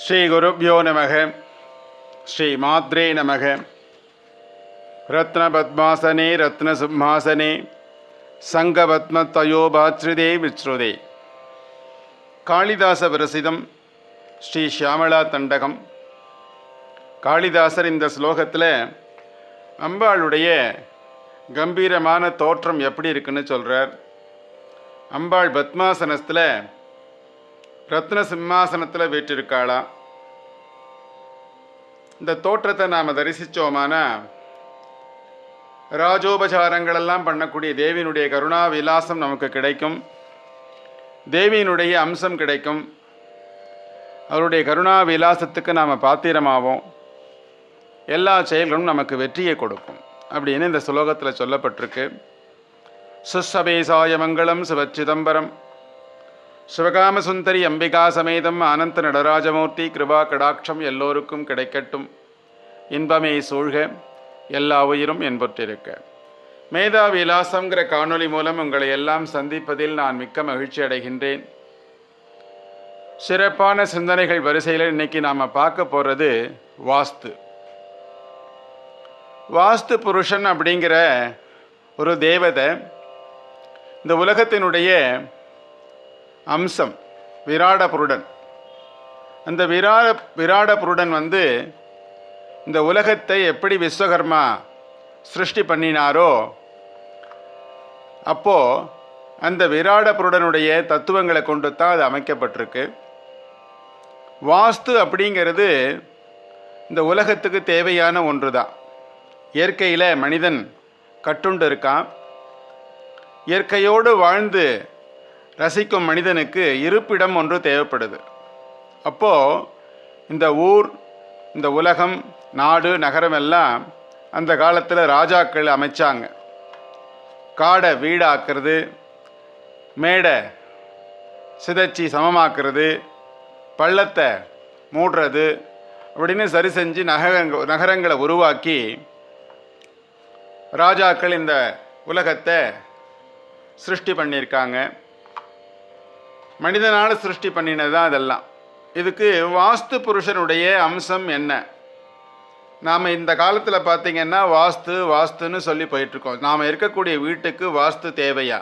ஸ்ரீ குருப்யோ நமக ஸ்ரீ மாத்ரே நமக. ரத்ன பத்மாசனே ரத்ன சிம்மாசனே சங்கபத்மத்தயோ பாத்ருதே விச்ருதே காளிதாச பிரசிதம் ஸ்ரீ ஷியாமலா தண்டகம். காளிதாசர் இந்த ஸ்லோகத்தில் அம்பாளுடைய கம்பீரமான தோற்றம் எப்படி இருக்குன்னு சொல்கிறார் அம்பாள் பத்மாசனத்தில் ரத்ன சிம்மாசனத்தில் வீற்றிருக்காளா? இந்த தோற்றத்தை நாம் தரிசித்தோமானா ராஜோபசாரங்களெல்லாம் பண்ணக்கூடிய தேவியினுடைய கருணா விலாசம் நமக்கு கிடைக்கும். தேவியினுடைய அம்சம் கிடைக்கும். அவருடைய கருணா விலாசத்துக்கு நாம் பாத்திரமாவோம். எல்லா செயல்களும் நமக்கு வெற்றியை கொடுக்கும் அப்படின்னு இந்த ஸ்லோகத்தில் சொல்லப்பட்டிருக்கு. சுசபேசாய மங்களம் சிவச்சிதம்பரம் சிவகாம சுந்தரி அம்பிகா சமேதம் ஆனந்த நடராஜமூர்த்தி கிருபா கடாட்சம் எல்லோருக்கும் கிடைக்கட்டும். இன்பமே சூழ்க எல்லா உயிரும் என்பற்றிருக்க. மேதா விலாசங்கிற காணொளி மூலம் உங்களை எல்லாம் சந்திப்பதில் நான் மிக்க மகிழ்ச்சி அடைகின்றேன். சிறப்பான சிந்தனைகள் வரிசையில் இன்னைக்கு நாம் பார்க்க போகிறது வாஸ்து. வாஸ்து புருஷன் அப்படிங்கிற ஒரு தேவதை இந்த உலகத்தினுடைய அம்சம் விராட புருடன் அந்த விராட விராட புருடன் வந்து இந்த உலகத்தை எப்படி விஸ்வகர்மா சிருஷ்டி பண்ணினாரோ அப்போது அந்த விராட புருடனுடைய தத்துவங்களை கொண்டு தான் அது அமைக்கப்பட்டிருக்கு. வாஸ்து அப்படிங்கிறது இந்த உலகத்துக்கு தேவையான ஒன்று தான் இயற்கையில் மனிதன் கட்டுண்டு இருக்கான். இயற்கையோடு வாழ்ந்து ரசிக்கும் மனிதனுக்கு இருப்பிடம் ஒன்று தேவைப்படுது. அப்போது இந்த ஊர் இந்த உலகம் நாடு நகரம் எல்லாம் அந்த காலத்தில் ராஜாக்கள் அமைச்சாங்க. காடை வீடாக்குறது மேடை சிதைச்சி சமமாக்குறது பள்ளத்தை மூடுறது அப்படின்னு சரி செஞ்சு நகரங்கள் நகரங்களை உருவாக்கி ராஜாக்கள் இந்த உலகத்தை சிருஷ்டி பண்ணியிருக்காங்க. மனிதனால் சிருஷ்டி பண்ணினது தான் அதெல்லாம். இதுக்கு வாஸ்து புருஷனுடைய அம்சம் என்ன? நாம் இந்த காலத்தில் பார்த்திங்கன்னா வாஸ்து வாஸ்துன்னு சொல்லி போயிட்டுருக்கோம். நாம் இருக்கக்கூடிய வீட்டுக்கு வாஸ்து தேவையா?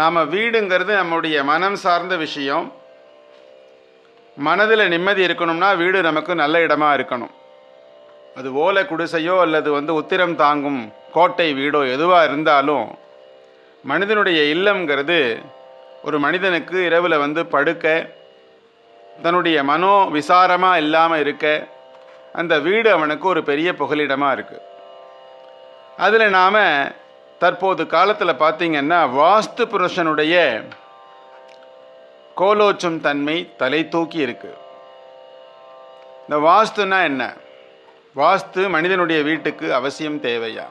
நாம் வீடுங்கிறது நம்முடைய மனம் சார்ந்த விஷயம். மனதில் நிம்மதி இருக்கணும்னா வீடு நமக்கு நல்ல இடமா இருக்கணும். அது ஓலை குடிசையோ அல்லது வந்து உத்திரம் தாங்கும் கோட்டை வீடோ எதுவாக இருந்தாலும் மனிதனுடைய இல்லம்ங்கிறது ஒரு மனிதனுக்கு இரவில் வந்து படுக்க தன்னுடைய மனோ விசாரமாக இல்லாமல் இருக்க அந்த வீடு அவனுக்கு ஒரு பெரிய புகலிடமாக இருக்குது அதில் நாம் தற்போது காலத்தில் பார்த்திங்கன்னா வாஸ்து புருஷனுடைய கோலோச்சும் தன்மை தலை தூக்கி இருக்கு. இந்த வாஸ்துனா என்ன? வாஸ்து மனிதனுடைய வீட்டுக்கு அவசியம் தேவையா?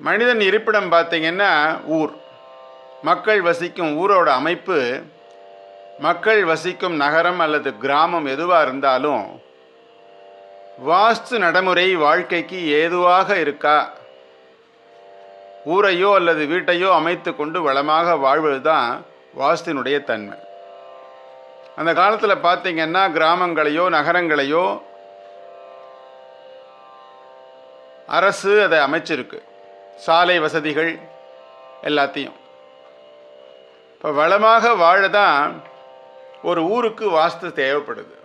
மனிதன் இருப்பிடம் பார்த்தீங்கன்னா ஊர். மக்கள் வசிக்கும் ஊரோட அமைப்பு மக்கள் வசிக்கும் நகரம் அல்லது கிராமம் எதுவாக இருந்தாலும் வாஸ்து நடைமுறை வாழ்க்கைக்கு ஏதுவாக இருக்கா? ஊரையோ அல்லது வீட்டையோ அமைத்து கொண்டு வளமாக வாழ்வது தான் வாஸ்தினுடைய தன்மை. அந்த காலத்தில் பார்த்தீங்கன்னா கிராமங்களையோ நகரங்களையோ அரசு அதை அமைச்சிருக்கு. சாலை வசதிகள் எல்லாத்தையும். இப்போ வளமாக வாழ தான் ஒரு ஊருக்கு வாஸ்து தேவைப்படுது.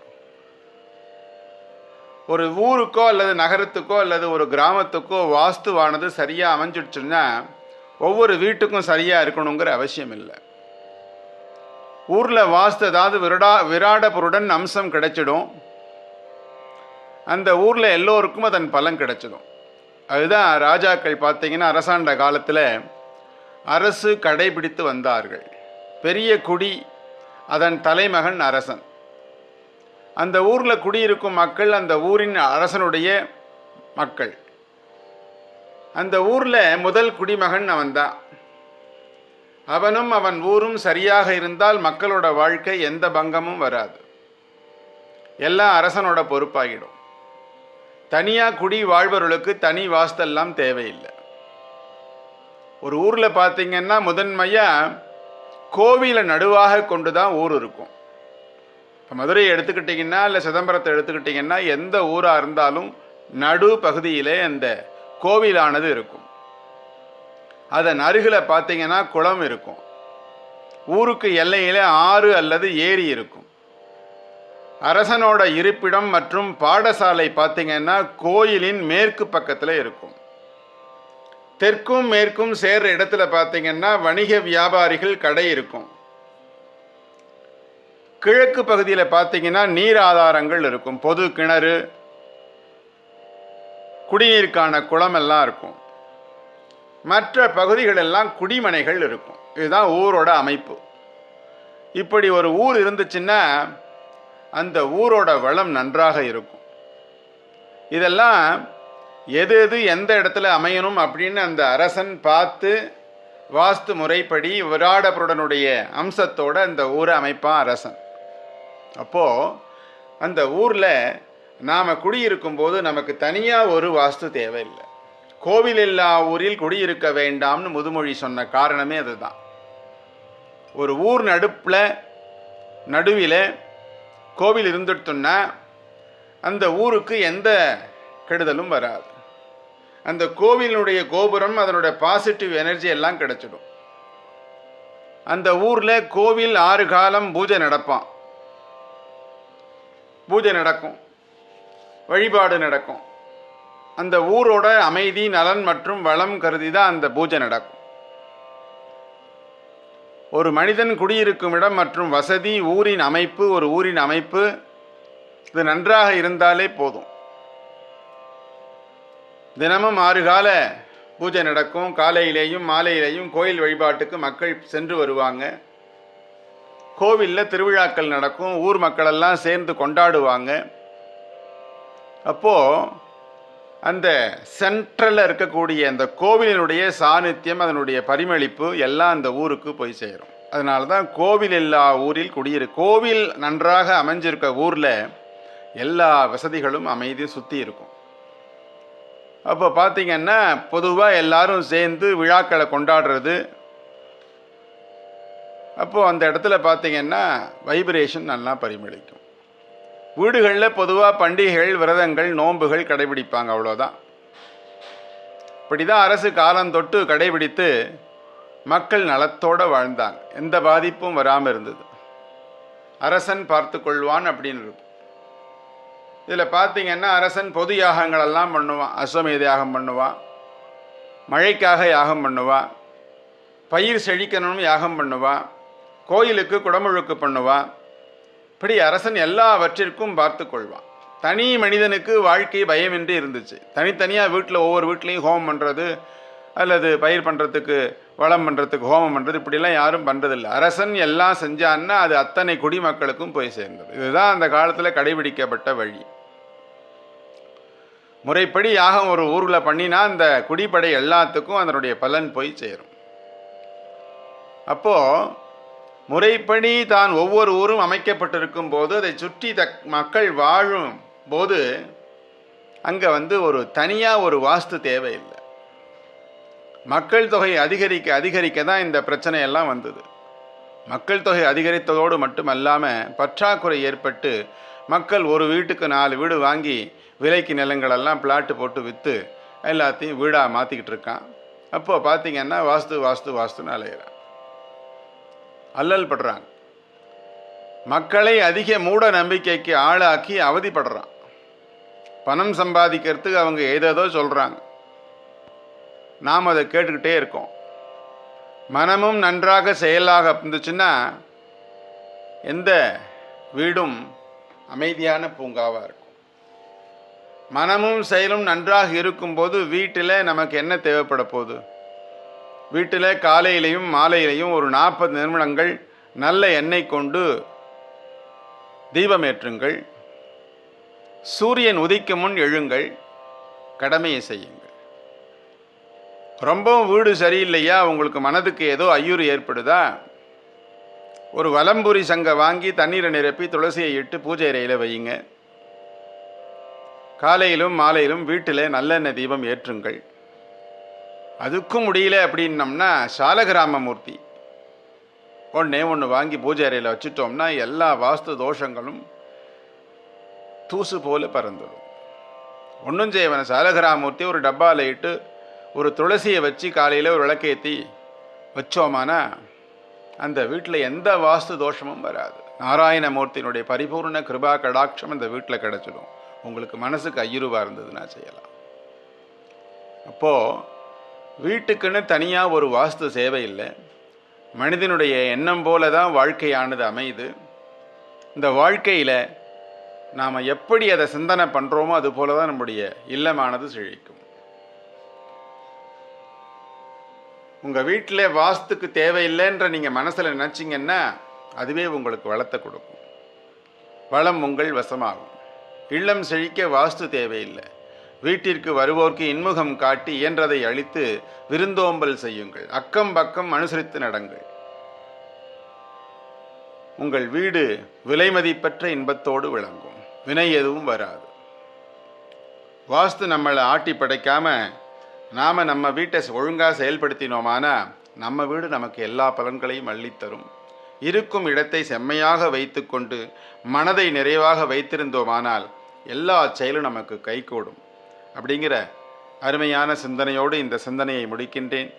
ஒரு ஊருக்கோ அல்லது நகரத்துக்கோ அல்லது ஒரு கிராமத்துக்கோ வாஸ்துவானது சரியாக அமைஞ்சிடுச்சுன்னா ஒவ்வொரு வீட்டுக்கும் சரியாக இருக்கணுங்கிற அவசியம் இல்லை. ஊரில் வாஸ்து ஏதாவது விரடா விராடபுருடன் அம்சம் கிடைச்சிடும். அந்த ஊரில் எல்லோருக்கும் அதன் பலன் கிடைச்சிடும். அதுதான் ராஜாக்கள் பார்த்தீங்கன்னா அரசாண்ட காலத்தில் அரசு கடைபிடித்து வந்தார்கள். பெரிய குடி அதன் தலைமகன் அரசன். அந்த ஊரில் குடியிருக்கும் மக்கள் அந்த ஊரின் அரசனுடைய மக்கள். அந்த ஊரில் முதல் குடிமகன் அவன்தான். அவனும் அவன் ஊரும் சரியாக இருந்தால் மக்களோட வாழ்க்கை எந்த பங்கமும் வராது. எல்லாம் அரசனோட பொறுப்பாகிடும். தனியாக குடி வாழ்பவர்களுக்கு தனி வாஸ்தெல்லாம் தேவையில்லை. ஒரு ஊரில் பார்த்தீங்கன்னா முதன்மையாக கோவிலை நடுவாக கொண்டு தான் ஊர் இருக்கும். இப்போ மதுரையை எடுத்துக்கிட்டிங்கன்னா இல்லை சிதம்பரத்தை எடுத்துக்கிட்டிங்கன்னா எந்த ஊராக இருந்தாலும் நடு பகுதியிலே அந்த கோவிலானது இருக்கும். அதன் அருகில் பார்த்தீங்கன்னா குளம் இருக்கும். ஊருக்கு எல்லையில் ஆறு அல்லது ஏரி இருக்கும். அரசனோட இருப்பிடம் மற்றும் பாடசாலை பார்த்தீங்கன்னா கோயிலின் மேற்கு பக்கத்தில் இருக்கும். தெற்கும் மேற்கும் சேர்ற இடத்துல பார்த்தீங்கன்னா வணிக வியாபாரிகள் கடை இருக்கும். கிழக்கு பகுதியில் பார்த்தீங்கன்னா நீர் ஆதாரங்கள் இருக்கும். பொது கிணறு குடிநீருக்கான குளம் எல்லாம் இருக்கும். மற்ற பகுதிகள் எல்லாம் குடிமனைகள் இருக்கும். இதுதான் ஊரோட அமைப்பு. இப்படி ஒரு ஊர் இருந்துச்சுன்னா அந்த ஊரோட வளம் நன்றாக இருக்கும். இதெல்லாம் எது எது எந்த இடத்துல அமையணும் அப்படின்னு அந்த அரசன் பார்த்து வாஸ்து முறைப்படி விராடபுருடனுடைய அம்சத்தோட அந்த ஊரை அமைப்பான் அரசன். அப்போது அந்த ஊரில் நாம் குடியிருக்கும் போது நமக்கு தனியாக ஒரு வாஸ்து தேவையில்லை. கோவில் இல்லா ஊரில் குடியிருக்க வேண்டாம்னு முதுமொழி சொன்ன காரணமே அதுதான். ஒரு ஊர் நடுப்பில் நடுவில் கோவில் இருந்துட்டோன்னா அந்த ஊருக்கு எந்த கெடுதலும் வராது. அந்த கோவிலினுடைய கோபுரம் அதனுடைய பாசிட்டிவ் எனர்ஜி எல்லாம் கிடைச்சிடும். அந்த ஊரில் கோவில் ஆறு காலம் பூஜை நடப்பான். பூஜை நடக்கும். வழிபாடு நடக்கும். அந்த ஊரோட அமைதி நலன் மற்றும் வளம் கருதி தான் அந்த பூஜை நடக்கும். ஒரு மனிதன் குடியிருக்கும் இடம் மற்றும் வசதி ஊரின் அமைப்பு ஒரு ஊரின் அமைப்பு இது நன்றாக இருந்தாலே போதும். தினமும் ஆறு கால பூஜை நடக்கும். காலையிலேயும் மாலையிலேயும் கோயில் வழிபாட்டுக்கு மக்கள் சென்று வருவாங்க. கோவிலில் திருவிழாக்கள் நடக்கும். ஊர் மக்களெல்லாம் சேர்ந்து கொண்டாடுவாங்க. அப்போது அந்த சென்ட்ரலில் இருக்கக்கூடிய அந்த கோவிலினுடைய சாநித்தியம் அதனுடைய பரிமளிப்பு எல்லாம் அந்த ஊருக்கு போய் சேரும். அதனால தான் கோவில் எல்லா ஊரில் குடியிரு கோவில் நன்றாக அமைஞ்சிருக்க ஊரில் எல்லா வசதிகளும் அமைதி சுற்றி இருக்கும். அப்போ பார்த்திங்கன்னா பொதுவாக எல்லாரும் சேர்ந்து விழாக்களை கொண்டாடுறது. அப்போது அந்த இடத்துல பார்த்திங்கன்னா வைப்ரேஷன் நல்லா பரிமளிக்கும். வீடுகளில் பொதுவாக பண்டிகைகள் விரதங்கள் நோன்புகள் கடைபிடிப்பாங்க அவ்வளோதான் இப்படி தான் அரசு காலந்தொட்டு கடைபிடித்து மக்கள் நலத்தோடு வாழ்ந்தாங்க. எந்த பாதிப்பும் வராமல் இருந்தது. அரசன் பார்த்து கொள்வான் அப்படின்னு இருக்கும். இதில் பார்த்தீங்கன்னா அரசன் பொது யாகங்களெல்லாம் பண்ணுவான். அஸ்வமேத யாகம் பண்ணுவான். மழைக்காக யாகம் பண்ணுவான். பயிர் செழிக்கணும்னு யாகம் பண்ணுவான். கோயிலுக்கு குடமுழுக்கு பண்ணுவான். இப்படி அரசன் எல்லாவற்றிற்கும் பார்த்து கொள்வான். தனி மனிதனுக்கு வாழ்க்கை பயமின்றி இருந்துச்சு. தனித்தனியாக வீட்டில் ஒவ்வொரு வீட்லேயும் ஹோம் பண்ணுறது அல்லது பயிர் பண்ணுறதுக்கு வளம் பண்ணுறதுக்கு ஹோமம் பண்ணுறது இப்படிலாம் யாரும் பண்ணுறதில்ல அரசன் எல்லாம் செஞ்சான்னா அது அத்தனை குடிமக்களுக்கும் போய் சேர்ந்தது. இதுதான் அந்த காலத்தில் கடைபிடிக்கப்பட்ட வழி. முறைப்படி யாகம் ஒரு ஊரில் பண்ணினா அந்த குடிப்படை எல்லாத்துக்கும் அதனுடைய பலன் போய் சேரும். அப்போது முறைப்படி தான் ஒவ்வொரு ஊரும் அமைக்கப்பட்டிருக்கும் போது அதை சுற்றி தக் மக்கள் வாழும் போது அங்கே வந்து ஒரு தனியாக ஒரு வாஸ்து தேவையில்லை. மக்கள் தொகை அதிகரிக்க அதிகரிக்க தான் இந்த பிரச்சனையெல்லாம் வந்தது. மக்கள் தொகை அதிகரித்ததோடு மட்டுமல்லாமல் பற்றாக்குறை ஏற்பட்டு மக்கள் ஒரு வீட்டுக்கு நாலு வீடு வாங்கி விலைக்கு நிலங்களெல்லாம் பிளாட்டு போட்டு விற்று எல்லாத்தையும் வீடாக மாற்றிக்கிட்டு இருக்கான். அப்போது பார்த்தீங்கன்னா வாஸ்து வாஸ்து வாஸ்துன்னு அலையிறான். அல்லல் படுறாங்க மக்களை அதிக மூட நம்பிக்கைக்கு ஆளாக்கி அவதிப்படுறான். பணம் சம்பாதிக்கிறதுக்கு அவங்க ஏதேதோ சொல்கிறாங்க நாம் அதை கேட்டுக்கிட்டே இருக்கோம். மனமும் நன்றாக செயலாக இருந்துச்சுன்னா எந்த வீடும் அமைதியான பூங்காவாக இருக்கும். மனமும் செயலும் நன்றாக இருக்கும்போது வீட்டில் நமக்கு என்ன தேவைப்பட போகுது? வீட்டில் காலையிலையும் மாலையிலையும் ஒரு நாற்பது நிமிடங்கள் நல்ல எண்ணெய் கொண்டு தீபமேற்றுங்கள் சூரியன் உதிக்கும் முன் எழுங்கள். கடமையை செய்யுங்கள். ரொம்பவும் வீடு சரியில்லையா? உங்களுக்கு மனதுக்கு ஏதோ ஐயூறு ஏற்படுதா? ஒரு வலம்புரி சங்க வாங்கி தண்ணீரை நிரப்பி துளசியை இட்டு பூஜை அறையில் வையுங்க. காலையிலும் மாலையிலும் வீட்டில் நல்லெண்ணெய் தீபம் ஏற்றுங்கள். அதுக்கும் முடியல அப்படின்னம்னா சாலகிராமமூர்த்தி. ஒன்றே ஒன்று வாங்கி பூஜை அறையில் வச்சுட்டோம்னா எல்லா வாஸ்து தோஷங்களும் தூசு போல பறந்துடும். ஒன்றும் செய்வன சாலகராமூர்த்தி ஒரு டப்பாவில் இட்டு ஒரு துளசியை வச்சு காலையில் ஒரு விளக்கேற்றி வச்சோமானா அந்த வீட்டில் எந்த வாஸ்து தோஷமும் வராது. நாராயணமூர்த்தியினுடைய பரிபூர்ண கிருபா கடாட்சம் அந்த வீட்டில் கிடச்சிடும். உங்களுக்கு மனசுக்கு ஐயுருவாக இருந்ததுன்னா செய்யலாம். அப்போது வீட்டுக்குன்னு தனியாக ஒரு வாஸ்து சேவை இல்லை. மனிதனுடைய எண்ணம் போல தான் வாழ்க்கையானது அமையுது. இந்த வாழ்க்கையில் நாம் எப்படி அதை சிந்தனை பண்ணுறோமோ அது போல தான் நம்முடைய இல்லமானது செழிக்கும். உங்கள் வீட்டில் வாஸ்துக்கு தேவையில்லைன்ற நீங்கள் மனசில் நினச்சிங்கன்னா அதுவே உங்களுக்கு வளத்தை கொடுக்கும். வளம் உங்கள் வசமாகும். இல்லம் செழிக்க வாஸ்து தேவையில்லை. வீட்டிற்கு வருவோர்க்கு இன்முகம் காட்டி இயன்றதை அளித்து விருந்தோம்பல் செய்யுங்கள். அக்கம் பக்கம் அனுசரித்து நடங்கள். உங்கள் வீடு விலைமதிப்பற்ற இன்பத்தோடு விளங்கும். வினை எதுவும் வராது. வாஸ்து நம்மளை ஆட்டி படைக்காமல் நாம் நம்ம வீட்டை ஒழுங்காக செயல்படுத்தினோமானா நம்ம வீடு நமக்கு எல்லா பலன்களையும் அள்ளித்தரும். இருக்கும் இடத்தை செம்மையாக வைத்துக்கொண்டு மனதை நிறைவாக வைத்திருந்தோமானால் எல்லா செயலும் நமக்கு கைகூடும். அப்படிங்கிற அருமையான சிந்தனையோடு இந்த சிந்தனையை முடிக்கின்றேன்.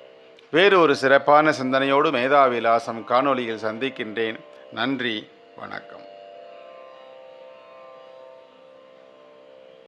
வேறு ஒரு சிறப்பான சிந்தனையோடு மேதாவிலாசம் காணொளியில் சந்திக்கின்றேன். நன்றி வணக்கம்.